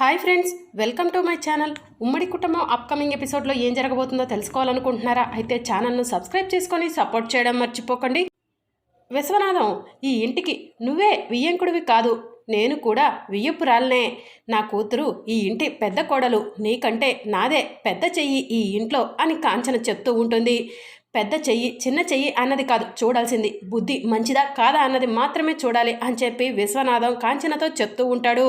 Hi friends welcome to my channel. ఉమ్మడి కుటుంబం upcoming ఎపిసోడ్లో ఏం జరగబోతుందో తెలుసుకోవాలనుకుంటున్నారా? అయితే ఛానల్ను సబ్స్క్రైబ్ చేసుకొని సపోర్ట్ చేయడం మర్చిపోకండి. విశ్వనాథం ఈ ఇంటికి నువ్వే వియ్యంకుడివి కాదు నేను కూడా వియ్యపురాలనే. నా కూతురు ఈ ఇంటి పెద్ద కోడలు నీకంటే నాదే పెద్ద చెయ్యి ఈ ఇంట్లో అని కాంచన చెప్తూ ఉంటుంది. పెద్ద చెయ్యి చిన్న చెయ్యి అన్నది కాదు చూడాల్సింది. బుద్ధి మంచిదా కాదా అన్నది మాత్రమే చూడాలి అని చెప్పి విశ్వనాథం కాంచనతో చెప్తూ ఉంటాడు.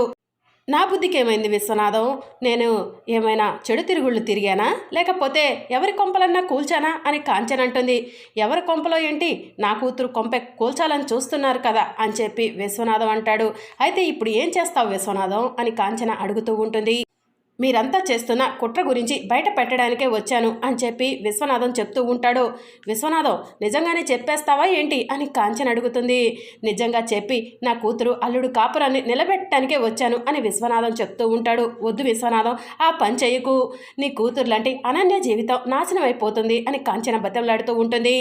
నా బుద్ధికి ఏమైంది విశ్వనాథం? నేను ఏమైనా చెడు తిరుగుళ్ళు తిరిగానా? లేకపోతే ఎవరి కొంపలన్నా కూల్చానా అని కాంచన అంటుంది ఎవరి కొంపలో ఏంటి? నా కూతురు కొంపె కూల్చాలని చూస్తున్నారు కదా అని చెప్పి విశ్వనాథం అంటాడు. అయితే ఇప్పుడు ఏం చేస్తావు విశ్వనాథం? అని కాంచన అడుగుతూ ఉంటుంది. మీరంతా చేస్తున్న కుట్ర గురించి బయట పెట్టడానికే వచ్చాను అని చెప్పి విశ్వనాథం చెప్తూ ఉంటాడు. విశ్వనాథం నిజంగానే చెప్పేస్తావా ఏంటి? అని కాంచన అడుగుతుంది. నిజంగా చెప్పి నా కూతురు అల్లుడు కాపురాన్ని నిలబెట్టడానికే వచ్చాను అని విశ్వనాథం చెప్తూ ఉంటాడు. వద్దు విశ్వనాథం ఆ పని చెయ్యకు నీ కూతురు లాంటి అనన్య జీవితం నాశనం అయిపోతుంది అని కాంచన బతంలాడుతూ ఉంటుంది.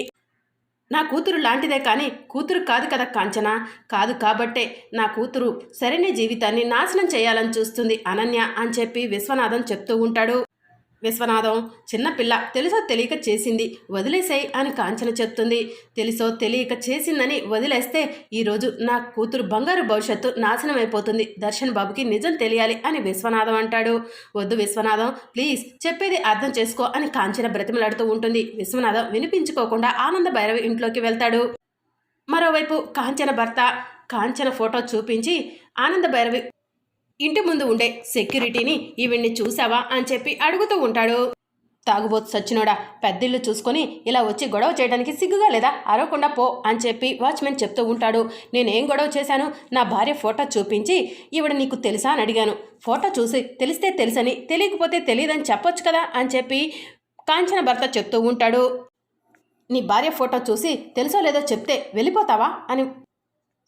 నా కూతురు లాంటిదే కానీ కూతురు కాదు కదా కాంచన. కాదు కాబట్టే నా కూతురు సరైన జీవితాన్ని నాశనం చేయాలని చూస్తుంది అనన్య అని చెప్పి విశ్వనాథం చెప్తూ ఉంటాడు. విశ్వనాథం చిన్నపిల్ల తెలుసో తెలియక చేసింది వదిలేసాయి అని కాంచన చెప్తుంది. తెలుసో తెలియక చేసిందని వదిలేస్తే ఈరోజు నా కూతురు బంగారు భవిష్యత్తు నాశనం అయిపోతుంది. దర్శన్ బాబుకి నిజం తెలియాలి అని విశ్వనాథం అంటాడు. వద్దు విశ్వనాథం ప్లీజ్ చెప్పేది అర్థం చేసుకో అని కాంచన బ్రతిమలాడుతూ ఉంటుంది. విశ్వనాథం వినిపించుకోకుండా ఆనంద భైరవి ఇంట్లోకి వెళ్తాడు. మరోవైపు కాంచన భర్త కాంచన ఫోటో చూపించి ఆనంద భైరవి ఇంటి ముందు ఉండే సెక్యూరిటీని ఈవిడ్ని చూసావా అని చెప్పి అడుగుతూ ఉంటాడు. తాగుబోతు సచ్చినోడా పెద్దిళ్ళు చూసుకొని ఇలా వచ్చి గొడవ చేయడానికి సిగ్గుగా లేదా? అరవకుండా పో అని చెప్పి వాచ్మెన్ చెప్తూ ఉంటాడు. నేనేం గొడవ చేశాను? నా భార్య ఫోటో చూపించి ఈవిడ నీకు తెలుసా అని అడిగాను. ఫోటో చూసి తెలిస్తే తెలుసని తెలియకపోతే తెలియదని చెప్పొచ్చు కదా అని చెప్పి కాంచన భర్త చెప్తూ ఉంటాడు. నీ భార్య ఫోటో చూసి తెలుసో లేదో చెప్తే వెళ్ళిపోతావా అని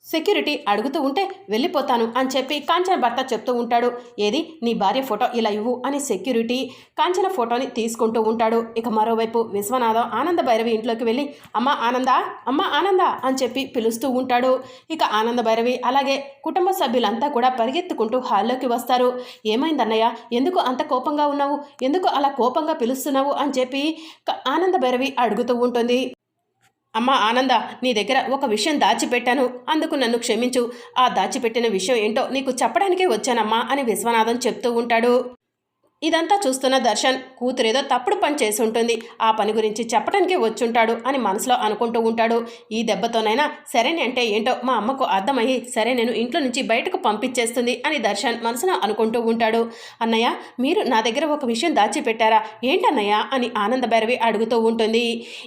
సెక్యూరిటీ అడుగుతూ ఉంటే వెళ్ళిపోతాను అని చెప్పి కాంచన భర్త చెప్తూ ఉంటాడు. ఏది? నీ భార్య ఫోటో ఇలా ఇవ్వు అని సెక్యూరిటీ కాంచన ఫోటోని తీసుకుంటూ ఉంటాడు. ఇక మరోవైపు విశ్వనాథం ఆనంద భైరవి ఇంట్లోకి వెళ్ళి అమ్మ ఆనంద? అమ్మ ఆనంద? అని చెప్పి పిలుస్తూ ఉంటాడు. ఇక ఆనంద భైరవి అలాగే కుటుంబ సభ్యులంతా కూడా పరిగెత్తుకుంటూ హాల్లోకి వస్తారు. ఏమైందన్నయ్య ఎందుకు అంత కోపంగా ఉన్నావు? ఎందుకు అలా కోపంగా పిలుస్తున్నావు? అని చెప్పి ఆనంద భైరవి అడుగుతూ ఉంటుంది. అమ్మా ఆనంద నీ దగ్గర ఒక విషయం దాచిపెట్టాను. అందుకు నన్ను క్షమించు. ఆ దాచిపెట్టిన విషయం ఏంటో నీకు చెప్పడానికే వచ్చానమ్మా అని విశ్వనాథం చెప్తూ ఉంటాడు. ఇదంతా చూస్తున్న దర్శన్ కూతురేదో తప్పుడు పని చేసి ఉంటుంది. ఆ పని గురించి చెప్పడానికి వచ్చుంటాడు అని మనసులో అనుకుంటూ ఉంటాడు. ఈ దెబ్బతోనైనా సరేని అంటే ఏంటో మా అమ్మకు అర్థమయ్యి సరే నేను ఇంట్లో నుంచి బయటకు పంపించేస్తుంది అని దర్శన్ మనసులో అనుకుంటూ ఉంటాడు. అన్నయ్య మీరు నా దగ్గర ఒక విషయం దాచిపెట్టారా? ఏంటన్నయ్య? అని ఆనంద భైరవి అడుగుతూ ఉంటుంది.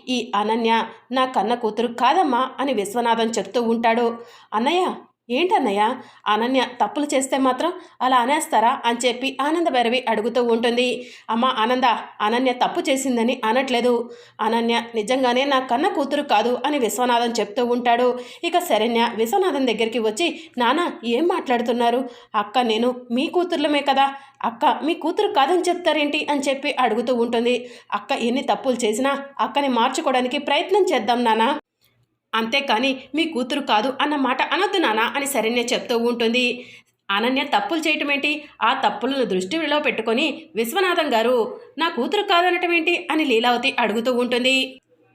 ఈ అనన్య నా కన్న కూతురు కాదమ్మా అని విశ్వనాథం చెప్తూ ఉంటాడు. అన్నయ్య ఏంటన్నయ్య? అనన్య తప్పులు చేస్తే మాత్రం అలా అనేస్తారా? అని చెప్పి ఆనంద భైరవి అడుగుతూ ఉంటుంది. అమ్మ ఆనంద అనన్య తప్పు చేసిందని అనట్లేదు. అనన్య నిజంగానే నా కన్న కూతురు కాదు అని విశ్వనాథం చెప్తూ ఉంటాడు. ఇక శరణ్య విశ్వనాథం దగ్గరికి వచ్చి నాన్న ఏం మాట్లాడుతున్నారు? అక్క నేను మీ కూతుర్లమే కదా. అక్క మీ కూతురు కాదని చెప్తారేంటి? అని చెప్పి అడుగుతూ ఉంటుంది. అక్క ఎన్ని తప్పులు చేసినా అక్కని మార్చుకోవడానికి ప్రయత్నం చేద్దాం నాన్న అంతేకాని మీ కూతురు కాదు అన్న మాట అనొద్దు నానా అని శరణ్య చెప్తూ ఉంటుంది. అనన్య తప్పులు చేయటం ఏంటి ఆ తప్పులను దృష్టిలో పెట్టుకొని విశ్వనాథం గారు నా కూతురు కాదనటం ఏంటి అని లీలావతి అడుగుతూ ఉంటుంది.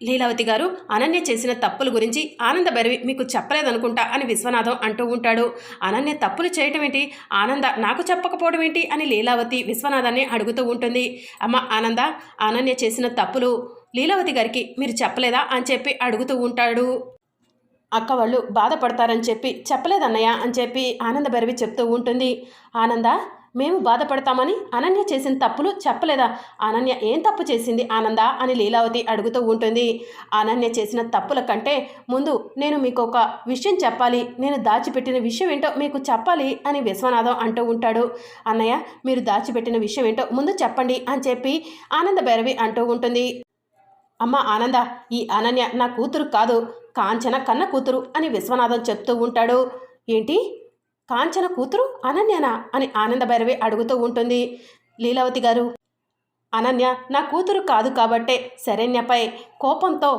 లీలావతి గారు అనన్య చేసిన తప్పుల గురించి ఆనంద భైరవి మీకు చెప్పలేదనుకుంటా అని విశ్వనాథం అంటూ ఉంటాడు. అనన్య తప్పులు చేయటం ఏంటి ఆనంద నాకు చెప్పకపోవడం ఏంటి అని లీలావతి విశ్వనాథాన్ని అడుగుతూ ఉంటుంది. అమ్మ ఆనంద అనన్య చేసిన తప్పులు లీలావతి గారికి మీరు చెప్పలేదా అని చెప్పి అడుగుతూ ఉంటాడు. అక్క వాళ్ళు బాధపడతారని చెప్పి చెప్పలేదన్నయ్య అని చెప్పి ఆనంద భైరవి చెప్తూ ఉంటుంది. ఆనంద మేము బాధపడతామని అనన్య చేసిన తప్పులు చెప్పలేదా? అనన్య ఏం తప్పు చేసింది? ఆనంద అని లీలావతి అడుగుతూ ఉంటుంది. అనన్య చేసిన తప్పుల కంటే ముందు నేను మీకు ఒక విషయం చెప్పాలి. నేను దాచిపెట్టిన విషయం ఏంటో మీకు చెప్పాలి అని విశ్వనాథం అంటూ ఉంటాడు. అన్నయ్య మీరు దాచిపెట్టిన విషయం ఏంటో ముందు చెప్పండి అని చెప్పి ఆనంద భైరవి అంటూ ఉంటుంది. అమ్మ ఆనంద ఈ అనన్య నా కూతురు కాదు కాంచన కన్న కూతురు అని విశ్వనాథం చెప్తూ ఉంటాడు. ఏంటి? కాంచన కూతురు అనన్యనా? అని ఆనంద భైరవి అడుగుతూ ఉంటుంది. లీలావతి గారు అనన్య నా కూతురు కాదు కాబట్టే శరణ్యపై కోపంతో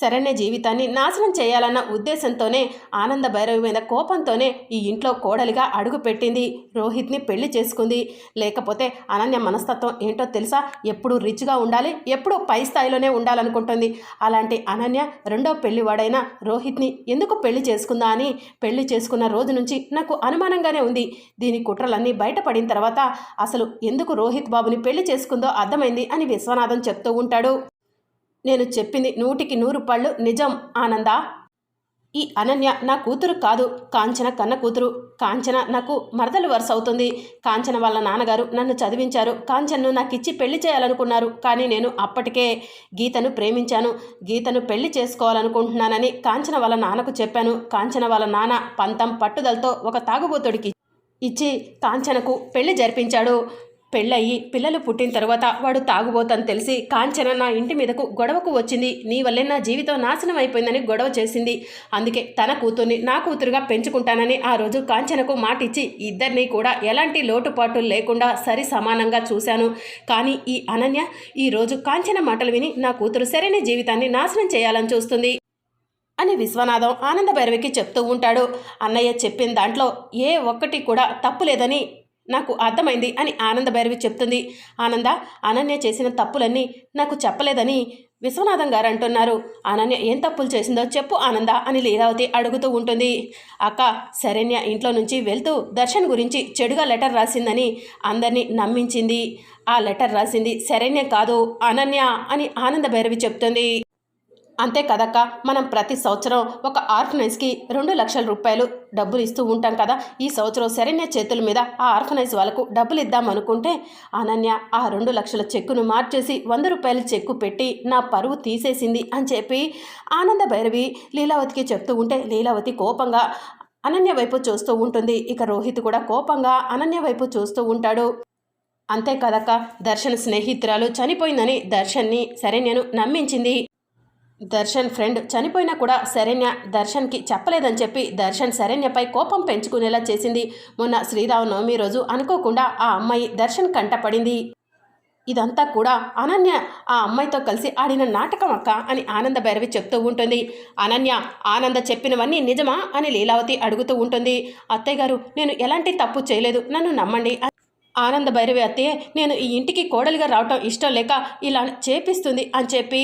శరణ్య జీవితాన్ని నాశనం చేయాలన్న ఉద్దేశంతోనే ఆనంద భైరవి మీద కోపంతోనే ఈ ఇంట్లో కోడలిగా అడుగుపెట్టింది. రోహిత్ని పెళ్ళి చేసుకుంది. లేకపోతే అనన్య మనస్తత్వం ఏంటో తెలుసా? ఎప్పుడు రిచ్గా ఉండాలి ఎప్పుడు పై స్థాయిలోనే ఉండాలనుకుంటుంది. అలాంటి అనన్య రెండో పెళ్ళివాడైన రోహిత్ని ఎందుకు పెళ్ళి చేసుకుందా అని పెళ్ళి చేసుకున్న రోజు నుంచి నాకు అనుమానంగానే ఉంది. దీని కుట్రలన్నీ బయటపడిన తర్వాత అసలు ఎందుకు రోహిత్ బాబుని పెళ్ళి చేసుకుందో అర్థమైంది అని విశ్వనాథం చెప్తూ ఉంటాడు. నేను చెప్పింది నూటికి నూరు పళ్ళు నిజం ఆనంద? ఈ అనన్య నా కూతురు కాదు కాంచన కన్న కూతురు. కాంచన నాకు మరదలు వరుస అవుతుంది కాంచన వాళ్ళ నాన్నగారు నన్ను చదివించారు. కాంచన్ను నాకు ఇచ్చి పెళ్ళి చేయాలనుకున్నారు. కానీ నేను అప్పటికే గీతను ప్రేమించాను. గీతను పెళ్ళి చేసుకోవాలనుకుంటున్నానని కాంచన వాళ్ళ నాన్నకు చెప్పాను. కాంచన వాళ్ళ నాన్న పంతం పట్టుదలతో ఒక తాగుబోతుడికి ఇచ్చి కాంచనకు పెళ్ళి జరిపించాడు. పెళ్ళయి పిల్లలు పుట్టిన తర్వాత వాడు తాగుబోతని తెలిసి కాంచన నా ఇంటి మీదకు గొడవకు వచ్చింది. నీ వల్లే నా జీవితం నాశనం అయిపోయిందని గొడవ చేసింది. అందుకే తన కూతుర్ని నా కూతురుగా పెంచుకుంటానని ఆ రోజు కాంచనకు మాటిచ్చి ఇద్దరిని కూడా ఎలాంటి లోటుపాట్లు లేకుండా సరి సమానంగా చూశాను. కానీ ఈ అనన్య ఈరోజు కాంచన మాటలు విని నా కూతురు సరైన జీవితాన్ని నాశనం చేయాలని చూస్తుంది అని విశ్వనాథం ఆనంద భైరవికి చెప్తూ ఉంటాడు. అన్నయ్య చెప్పిన దాంట్లో ఏ ఒక్కటి కూడా తప్పు లేదని నాకు అర్థమైంది అని ఆనంద భైరవి చెప్తుంది. ఆనంద అనన్య చేసిన తప్పులన్నీ నాకు చెప్పలేదని విశ్వనాథం గారు అంటున్నారు. అనన్య ఏం తప్పులు చేసిందో చెప్పు ఆనంద అని లీలావతి అడుగుతూ ఉంటుంది. అక్క శరణ్య ఇంట్లో నుంచి వెళ్తూ దర్శన్ గురించి చెడుగా లెటర్ రాసిందని అందరినీ నమ్మించింది. ఆ లెటర్ రాసింది శరణ్య కాదు అనన్య అని ఆనంద భైరవి చెప్తుంది. అంతే కదక్క మనం ప్రతి సంవత్సరం ఒక ఆర్ఫనైజ్కి రెండు లక్షల రూపాయలు డబ్బులు ఇస్తూ ఉంటాం కదా. ఈ సంవత్సరం శరణ్య చేతుల మీద ఆ ఆర్ఫనైజ్ వాళ్ళకు డబ్బులు ఇద్దాం అనుకుంటే అనన్య ఆ రెండు లక్షల చెక్కును మార్చేసి వంద రూపాయల చెక్కు పెట్టి నా పరువు తీసేసింది అని చెప్పి ఆనంద భైరవి లీలావతికి చెప్తూ ఉంటే లీలావతి కోపంగా అనన్య వైపు చూస్తూ ఉంటుంది. ఇక రోహిత్ కూడా కోపంగా అనన్య వైపు చూస్తూ ఉంటాడు. అంతే కదక్క దర్శన్ స్నేహితురాలు చనిపోయిందని దర్శన్ని సరే నేను నమ్మించింది. దర్శన్ ఫ్రెండ్ చనిపోయినా కూడా శరణ్య దర్శన్కి చెప్పలేదని చెప్పి దర్శన్ శరణ్యపై కోపం పెంచుకునేలా చేసింది. మొన్న శ్రీరామనవమి రోజు అనుకోకుండా ఆ అమ్మాయి దర్శన్ కంటపడింది ఇదంతా కూడా అనన్య ఆ అమ్మాయితో కలిసి ఆడిన నాటకం అక్క అని ఆనంద భైరవి చెప్తూ ఉంటుంది. అనన్య ఆనంద చెప్పినవన్నీ నిజమా అని లీలావతి అడుగుతూ ఉంటుంది. అత్తయ్య గారు నేను ఎలాంటి తప్పు చేయలేదు నన్ను నమ్మండి ఆనంద భైరవి అత్తయ్య నేను ఈ ఇంటికి కోడలిగా రావటం ఇష్టం లేక ఇలా చేపిస్తుంది అని చెప్పి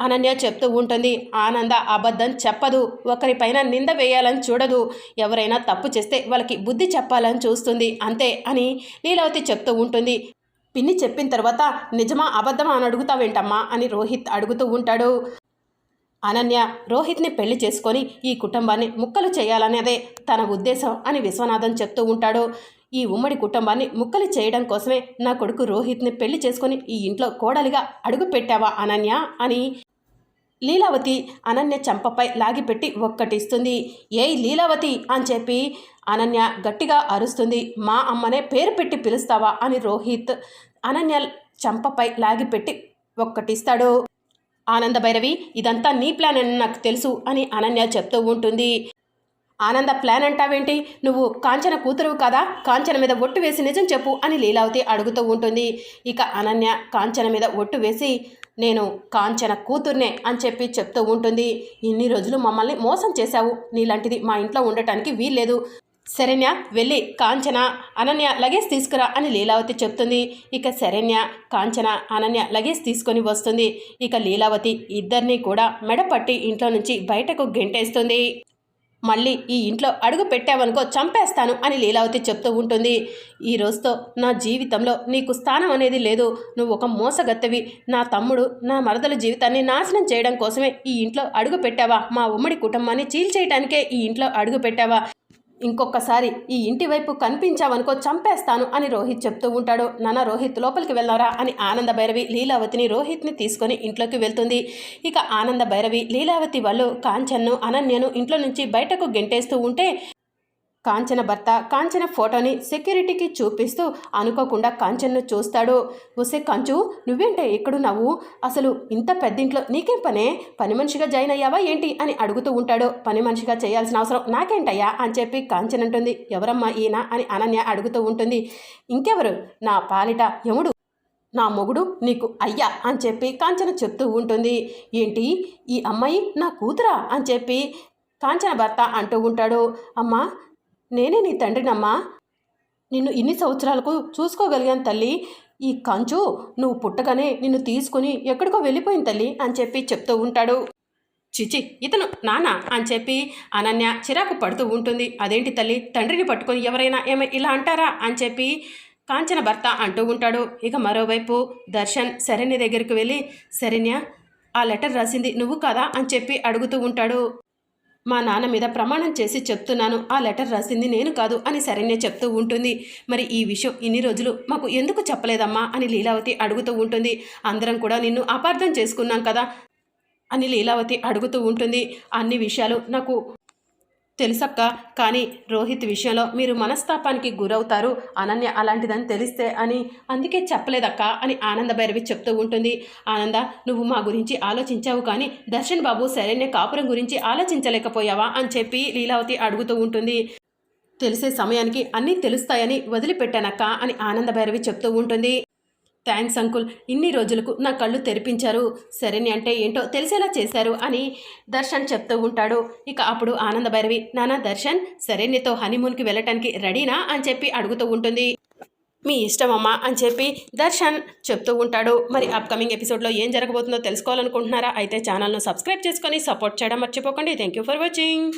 అనన్య చెప్తూ ఉంటుంది ఆనంద అబద్ధం చెప్పదు. ఒకరిపైన నింద వేయాలని చూడదు. ఎవరైనా తప్పు చేస్తే వాళ్ళకి బుద్ధి చెప్పాలని చూస్తుంది. అంతే అని లీలావతి చెప్తూ ఉంటుంది. పిన్ని చెప్పిన తర్వాత నిజమా అబద్ధమా అని అడుగుతావేంటమ్మా అని రోహిత్ అడుగుతూ ఉంటాడు. అనన్య రోహిత్ని పెళ్ళి చేసుకొని ఈ కుటుంబాన్ని ముక్కలు చేయాలనేదే తన ఉద్దేశం అని విశ్వనాథం చెప్తూ ఉంటాడు. ఈ ఉమ్మడి కుటుంబాన్ని ముక్కలు చేయడం కోసమే నా కొడుకు రోహిత్ని పెళ్ళి చేసుకొని ఈ ఇంట్లో కోడలిగా అడుగు పెట్టావా అనన్య అని లీలావతి అనన్య చంపపై లాగిపెట్టి ఒక్కటిస్తుంది. ఏయ్ లీలావతి అని చెప్పి అనన్య గట్టిగా అరుస్తుంది. మా అమ్మనే పేరు పెట్టి పిలుస్తావా అని రోహిత్ అనన్య చంపపై లాగిపెట్టి ఒక్కటిస్తాడు. ఆనంద భైరవి ఇదంతా నీ ప్లాన్ అని నాకు తెలుసు అని అనన్య చెప్తూ ఉంటుంది. ఆనంద ప్లాన్ అంటావేంటి? నువ్వు కాంచన కూతురు కదా? కాంచన మీద ఒట్టు వేసి నిజం చెప్పు అని లీలావతి అడుగుతూ ఉంటుంది. ఇక అనన్య కాంచన మీద ఒట్టు వేసి నేను కాంచన కూతుర్నే అని చెప్పి చెప్తూ ఉంటుంది. ఇన్ని రోజులు మమ్మల్ని మోసం చేశావు. నీలాంటిది మా ఇంట్లో ఉండటానికి వీల్లేదు. శరణ్య వెళ్ళి కాంచన అనన్య లగేజ్ తీసుకురా అని లీలావతి చెప్తుంది. ఇక శరణ్య కాంచన అనన్య లగేజ్ తీసుకొని వస్తుంది. ఇక లీలావతి ఇద్దరినీ కూడా మెడపట్టి ఇంట్లో నుంచి బయటకు గెంటేస్తుంది. మళ్ళీ ఈ ఇంట్లో అడుగు పెట్టావనుకో చంపేస్తాను అని లీలావతి చెప్తూ ఉంటుంది. ఈ రోజుతో నా జీవితంలో నీకు స్థానం అనేది లేదు. నువ్వు ఒక మోసగత్తవి. నా తమ్ముడు నా మరదల జీవితాన్ని నాశనం చేయడం కోసమే ఈ ఇంట్లో అడుగు పెట్టావా? మా ఉమ్మడి కుటుంబాన్ని చీల్చేయటానికే ఈ ఇంట్లో అడుగు పెట్టావా? ఇంకొకసారి ఈ ఇంటి వైపు కనిపించావనుకో చంపేస్తాను అని రోహిత్ చెప్తూ ఉంటాడు. నాన్న రోహిత్ లోపలికి వెళ్ళారా అని ఆనంద భైరవి లీలావతిని రోహిత్ని తీసుకొని ఇంట్లోకి వెళ్తుంది. ఇక ఆనంద భైరవి లీలావతి వాళ్ళు కాంచన్ను అనన్యను ఇంట్లో నుంచి బయటకు గెంటేస్తూ ఉంటే కాంచన భర్త కాంచన ఫోటోని సెక్యూరిటీకి చూపిస్తూ అనుకోకుండా కాంచన్ను చూస్తాడు. ఒసే కంచు నువ్వేంటే ఎక్కడున్నావు? అసలు ఇంత పెద్దింట్లో నీకేం పనే? పని మనిషిగా జాయిన్ అయ్యావా ఏంటి? అని అడుగుతూ ఉంటాడు. పని మనిషిగా చేయాల్సిన అవసరం నాకేంటయ్యా? అని చెప్పి కాంచన్ అంటుంది. ఎవరమ్మా ఈయన? అని అనన్య అడుగుతూ ఉంటుంది. ఇంకెవరు? నా పాలిట యముడు. నా మొగుడు నీకు అయ్యా? అని చెప్పి కాంచన చెప్తూ ఉంటుంది. ఏంటి? ఈ అమ్మాయి నా కూతురా? అని చెప్పి కాంచన భర్త అంటూ ఉంటాడు. అమ్మా నేనే నీ తండ్రినమ్మా. నిన్ను ఇన్ని సంవత్సరాలకు చూసుకోగలిగాను తల్లి. ఈ కంచు నువ్వు పుట్టగానే నిన్ను తీసుకుని ఎక్కడికో వెళ్ళిపోయింది తల్లి అని చెప్పి చెప్తూ ఉంటాడు. చిచి ఇతను నానా అని చెప్పి అనన్య చిరాకు పడుతూ ఉంటుంది. అదేంటి తల్లి తండ్రిని పట్టుకొని ఎవరైనా ఏమై ఇలా అంటారా అని చెప్పి కాంచన భర్త అంటూ ఉంటాడు. ఇక మరోవైపు దర్శన్ శరణ్య దగ్గరికి వెళ్ళి శరణ్య ఆ లెటర్ రాసింది నువ్వు కదా అని చెప్పి అడుగుతూ ఉంటాడు. మా నాన్న మీద ప్రమాణం చేసి చెప్తున్నాను ఆ లెటర్ రాసింది నేను కాదు అని శరణ్య చెప్తూ ఉంటుంది. మరి ఈ విషయం ఇన్ని రోజులు మాకు ఎందుకు చెప్పలేదమ్మా అని లీలావతి అడుగుతూ ఉంటుంది. అందరం కూడా నిన్ను అపార్థం చేసుకున్నాం కదా అని లీలావతి అడుగుతూ ఉంటుంది. అన్ని విషయాలు నాకు తెలుసక్క. కానీ రోహిత్ విషయంలో మీరు మనస్తాపానికి గురవుతారు. అనన్య అలాంటిదని తెలిస్తే అని అందుకే చెప్పలేదక్క అని ఆనంద భైరవి చెప్తూ ఉంటుంది. ఆనంద నువ్వు మా గురించి ఆలోచించావు కానీ దర్శన్ బాబు సరైన కాపురం గురించి ఆలోచించలేకపోయావా అని చెప్పి లీలావతి అడుగుతూ ఉంటుంది. తెలిసే సమయానికి అన్నీ తెలుస్తాయని వదిలిపెట్టానక్క అని ఆనంద భైరవి చెప్తూ ఉంటుంది. థ్యాంక్స్ అంకుల్ ఇన్ని రోజులకు నా కళ్ళు తెరిపించారు. సరేని అంటే ఏంటో తెలిసేలా చేశారు అని దర్శన్ చెప్తూ ఉంటాడు. ఇక అప్పుడు ఆనంద భైరవి నానా దర్శన్ సరేనితో హనీమూన్కి వెళ్ళటానికి రెడీనా? అని చెప్పి అడుగుతూ ఉంటుంది. మీ ఇష్టమమ్మా అని చెప్పి దర్శన్ చెప్తూ ఉంటాడు. మరి అప్కమింగ్ ఎపిసోడ్లో ఏం జరగబోతుందో తెలుసుకోవాలనుకుంటున్నారా? అయితే ఛానల్ను సబ్స్క్రైబ్ చేసుకొని సపోర్ట్ చేయడం మర్చిపోకండి. Thank you for watching